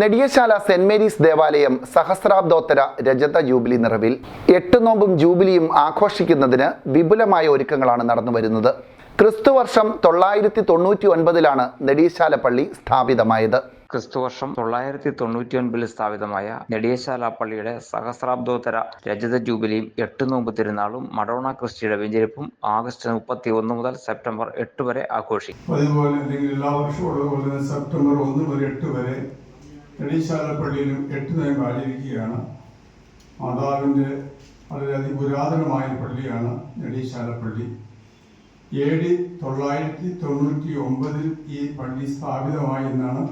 Nediyasala saint Mary's ദേവാലയം സഹസ്രാബ്ദോത്തര രജത jubilee നിറവിൽ എട്ട് നോമ്പും ജൂബിലിയും ആഘോഷിക്കുന്നതിന് വിപുലമായ ഒരുക്കങ്ങളാണ് നടന്നു വരുന്നത്. ക്രിസ്തുവർഷം തൊള്ളായിരത്തി തൊണ്ണൂറ്റി ഒൻപതിലാണ് നെടിയശാല പള്ളി സ്ഥാപിതമായത്. ക്രിസ്തുവർഷം തൊള്ളായിരത്തി തൊണ്ണൂറ്റി ഒൻപതിൽ സ്ഥാപിതമായ നെടിയശാല പള്ളിയുടെ സഹസ്രാബ്ദോത്തര രജത ജൂബിലിയും എട്ട് നോമ്പ് തിരുനാളും മഡോണ ക്രിസ്റ്റിയുടെ വെഞ്ചരിപ്പും ആഗസ്റ്റ് മുപ്പത്തി ഒന്ന് മുതൽ സെപ്റ്റംബർ എട്ട് വരെ ആഘോഷിക്കും. അതുപോലെ എല്ലാ വർഷവും ഉള്ളതുപോലെ സെപ്റ്റംബർ ഒന്ന് മുതൽ എട്ട് വരെ എടീശാല പള്ളിയിലും എട്ട് നോയമ്പ് ആചരിക്കുകയാണ്. മാതാവിന്റെ വളരെ അതിപുരാതനമായ പള്ളിയാണ് നെടീശാല പള്ളി. എ ഡി തൊള്ളായിരത്തി തൊണ്ണൂറ്റി ഒമ്പതിൽ ഈ പള്ളി സ്ഥാപിതമായി എന്നാണ്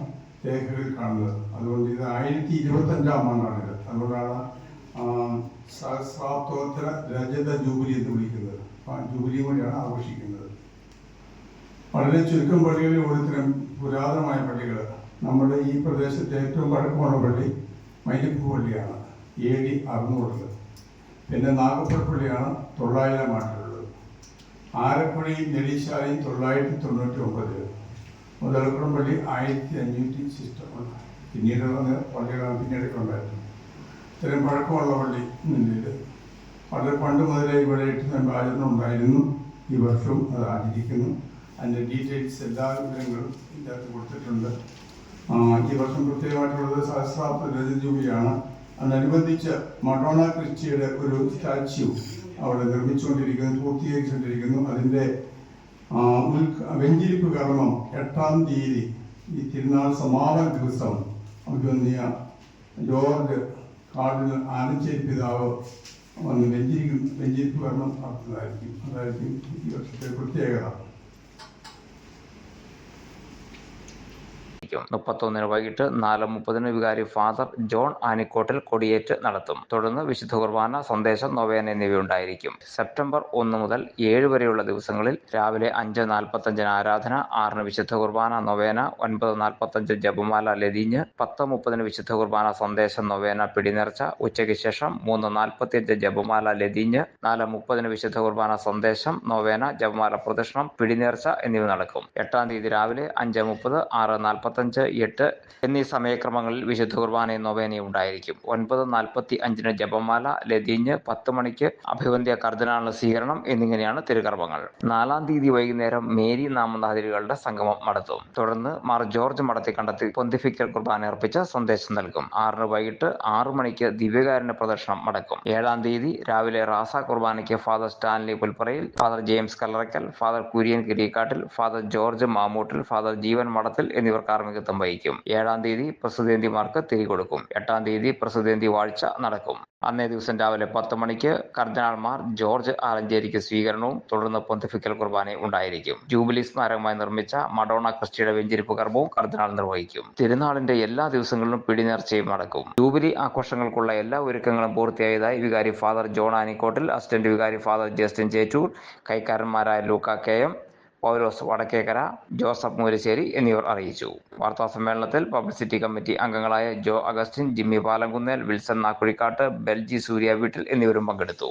രേഖകളിൽ കാണുന്നത്. അതുകൊണ്ട് ഇത് ആയിരത്തി ഇരുപത്തഞ്ചാം ആണ്ടാണിത്. അതുകൊണ്ടാണ് സഹസ്രാബ്ദോത്തര രജത ജൂബിലി എന്ന് വിളിക്കുന്നത്. ആ ജൂബിലിയും കൂടിയാണ് ആഘോഷിക്കുന്നത്. വളരെ ചുരുക്കം പള്ളികളിൽ ഓരോരുത്തരും പുരാതനമായ പള്ളികൾ നമ്മുടെ ഈ പ്രദേശത്തെ ഏറ്റവും പഴക്കമുള്ള പള്ളി മൈലിപ്പൂ പള്ളിയാണ്. എ ഡി അറുന്നൂറിൽ പിന്നെ നാഗപ്പുഴ പള്ളിയാണ് തൊള്ളായിരം ആണ്ടുള്ളത് ആരപ്പള്ളി നെടീശാലയും തൊള്ളായിരത്തി തൊണ്ണൂറ്റി ഒമ്പതിൽ മുതലക്കുളം പള്ളി ആയിരത്തി അഞ്ഞൂറ്റി സിസ്റ്റം പിന്നീടുള്ള പള്ളികളാണ് പിന്നീടൊക്കെ ഉണ്ടായിരുന്നു ഇത്രയും പഴക്കമുള്ള പള്ളി നിലയിൽ വളരെ പണ്ട് മുതലേ ഇവിടെ നോയമ്പ് ആചരണം ഉണ്ടായിരുന്നു. ഈ വർഷവും അത് ആചരിക്കുന്നു. അതിന്റെ ഡീറ്റെയിൽസ് എല്ലാ വിവരങ്ങളും ഇതിനകത്ത് കൊടുത്തിട്ടുണ്ട്. ഈ വർഷം പ്രത്യേകമായിട്ടുള്ളത് സഹസ്രാബ്ദ രജതജൂബിയാണ് അതിനനുബന്ധിച്ച് മഡോണ ക്രിസ്റ്റിയുടെ ഒരു സ്റ്റാച്യു അവിടെ നിർമ്മിച്ചുകൊണ്ടിരിക്കുന്നു പൂർത്തീകരിച്ചുകൊണ്ടിരിക്കുന്നു. അതിന്റെ വെഞ്ചിരിപ്പ് കർമ്മം എട്ടാം തീയതി ഈ തിരുനാൾ സമാപന ദിവസം അഭിവന്യ ജോർജ് കാർഡിനൽ ആനച്ചേരി പിതാവ് വന്ന് വെഞ്ചിരിക്കും വെഞ്ചിരിപ്പ് കർമ്മം നടത്തുന്നതായിരിക്കും. അതായിരിക്കും ഈ വർഷത്തെ പ്രത്യേകത. മുപ്പത്തൊന്നിന് വൈകിട്ട് നാല് മുപ്പതിന് വികാരി ഫാദർ ജോൺ ആനിക്കോട്ടിൽ കൊടിയേറ്റ് നടത്തും. തുടർന്ന് വിശുദ്ധ കുർബാന സന്ദേശം നൊവേന എന്നിവയുണ്ടായിരിക്കും. സെപ്റ്റംബർ ഒന്ന് മുതൽ ഏഴ് വരെയുള്ള ദിവസങ്ങളിൽ രാവിലെ അഞ്ച് നാൽപ്പത്തഞ്ചിന് ആരാധന ആറിന് വിശുദ്ധ കുർബാന നൊവേന ഒൻപത് നാൽപ്പത്തഞ്ച് ജപമാല ലതിഞ്ഞ് പത്ത് മുപ്പതിന് വിശുദ്ധ കുർബാന സന്ദേശം നൊവേന പിടിനേർച്ച ഉച്ചയ്ക്ക് ശേഷം മൂന്ന് നാൽപ്പത്തിയഞ്ച് ജപമാല ലതിഞ്ഞ് നാല് മുപ്പതിന് വിശുദ്ധ കുർബാന സന്ദേശം നൊവേന ജപമാല പ്രദക്ഷിണം പിടിനേർച്ച എന്നിവ നടക്കും. എട്ടാം തീയതി രാവിലെ അഞ്ച് മുപ്പത് ആറ് നാൽപ്പത്തഞ്ച് എട്ട് എന്നീ സമയക്രമങ്ങളിൽ വിശുദ്ധ കുർബാനയും നൊവേനയും ഉണ്ടായിരിക്കും. ഒൻപത് നാൽപ്പത്തി അഞ്ചിന് ജപമാല ലതിഞ്ഞ് പത്ത് മണിക്ക് അഭിവന്ധ്യ കർദിനാളിന് സ്വീകരണം എന്നിങ്ങനെയാണ് തിരുകർമ്മങ്ങൾ നാലാം തീയതി വൈകുന്നേരം മേരി നാമനാഥിരികളുടെ സംഗമം നടത്തും. തുടർന്ന് മാർ ജോർജ് മടത്തി കണ്ടെത്തി പൊന്തിഫിക്കൽ കുർബാന അർപ്പിച്ച് സന്ദേശം നൽകും. ആറിന് വൈകിട്ട് ആറു മണിക്ക് ദിവ്യകാരുണ്യ പ്രദർശനം നടക്കും ഏഴാം തീയതി രാവിലെ റാസ കുർബാനയ്ക്ക് Father Stanley Pulpparayil Father James Kallarakkal Father Kurian Kireekkattil Father George Mamoottil Father Jeevan Madathil എന്നിവർ കാർമ്മികത്വം വഹിക്കും ഏഴാം തീയതി പ്രസിദ്ധേന്തിമാർക്ക് തിരികൊടുക്കും. എട്ടാം തീയതി പ്രസിദ്ധേന്തി വാഴ്ച നടക്കും. അന്നേ ദിവസം രാവിലെ പത്ത് മണിക്ക് കർദിനാൾമാർ ജോർജ് ആലഞ്ചേരിക്ക് സ്വീകരണവും തുടർന്ന് പൊന്തിഫിക്കൽ കുർബാനയും ഉണ്ടായിരിക്കും. ജൂബിലി സ്മാരകമായി നിർമ്മിച്ച മഡോണ ക്രിസ്റ്റിയുടെ വെഞ്ചിരിപ്പ് കർമ്മവും കർദിനാൾ നിർവഹിക്കും. തിരുനാളിന്റെ എല്ലാ ദിവസങ്ങളിലും പിടിനേർച്ചയും നടക്കും. ജൂബിലി ആഘോഷങ്ങൾക്കുള്ള എല്ലാ ഒരുക്കങ്ങളും പൂർത്തിയായതായി വികാരി ഫാദർ ജോൺ ആനിക്കോട്ടിൽ അസിസ്റ്റന്റ് വികാരി ഫാദർ ജസ്റ്റിൻ ചേറ്റൂർ കൈക്കാരന്മാരായ ലൂക്ക K M Paulose Vadakkekara Joseph Moolassery എന്നിവർ അറിയിച്ചു. വാർത്താ സമ്മേളനത്തിൽ പബ്ലിസിറ്റി കമ്മിറ്റി അംഗങ്ങളായ ജോ Augustine Jimmy Palamkunnel Wilson Nakkuzhikkattu Belji സൂര്യ വീട്ടിൽ എന്നിവരും പങ്കെടുത്തു.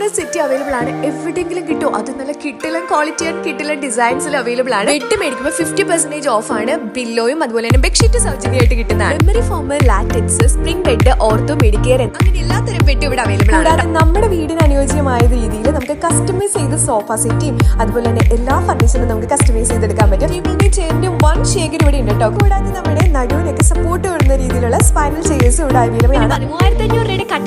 ദേ സെറ്റി സെറ്റ് അവൈലബിൾ ആണ്. എവിടെയെങ്കിലും കിട്ടും? അത് നല്ല കിട്ടിലും ക്വാളിറ്റി ആൻഡ് കിട്ടിലും ഡിസൈൻസിൽ അവൈലബിൾ ആണ്. ബെഡ് മേടിക്കുമ്പോൾ ഫിഫ്റ്റി പെർസെന്റേജ് ഓഫ് ആണ്. ബില്ലോയും അതുപോലെ തന്നെ ബെഡ്ഷീറ്റ് സൗജന്യമായിട്ട് കിട്ടുന്നതാണ്. Memory foam latex spring bed ortho medicare അങ്ങനെ എല്ലാത്തരം ബെഡ് ഇവിടെ അവൈലബിൾ ആണ്. കൂടാതെ നമ്മുടെ വീടിന് അനുയോജ്യമായ രീതിയിൽ നമുക്ക് കസ്റ്റമൈസ് ചെയ്ത് സോഫ സെറ്റും അതുപോലെ തന്നെ എല്ലാ ഫർണിച്ചറും നമുക്ക് കസ്റ്റമൈസ് ചെയ്തെടുക്കാൻ പറ്റും. ടേബിളിന്റെ ചെയറിന്റെ വൺ ഷേഗർ ഇവിടെ ഉണ്ട് കേട്ടോ. കൂടാതെ നമ്മുടെ നടുവിനൊക്കെ സപ്പോർട്ട് വരുന്ന രീതിയിലുള്ള സ്പൈനൽ ചെയേഴ്സും ഇവിടെ അവൈലബിൾ ആണ്. മൂവായിരത്തി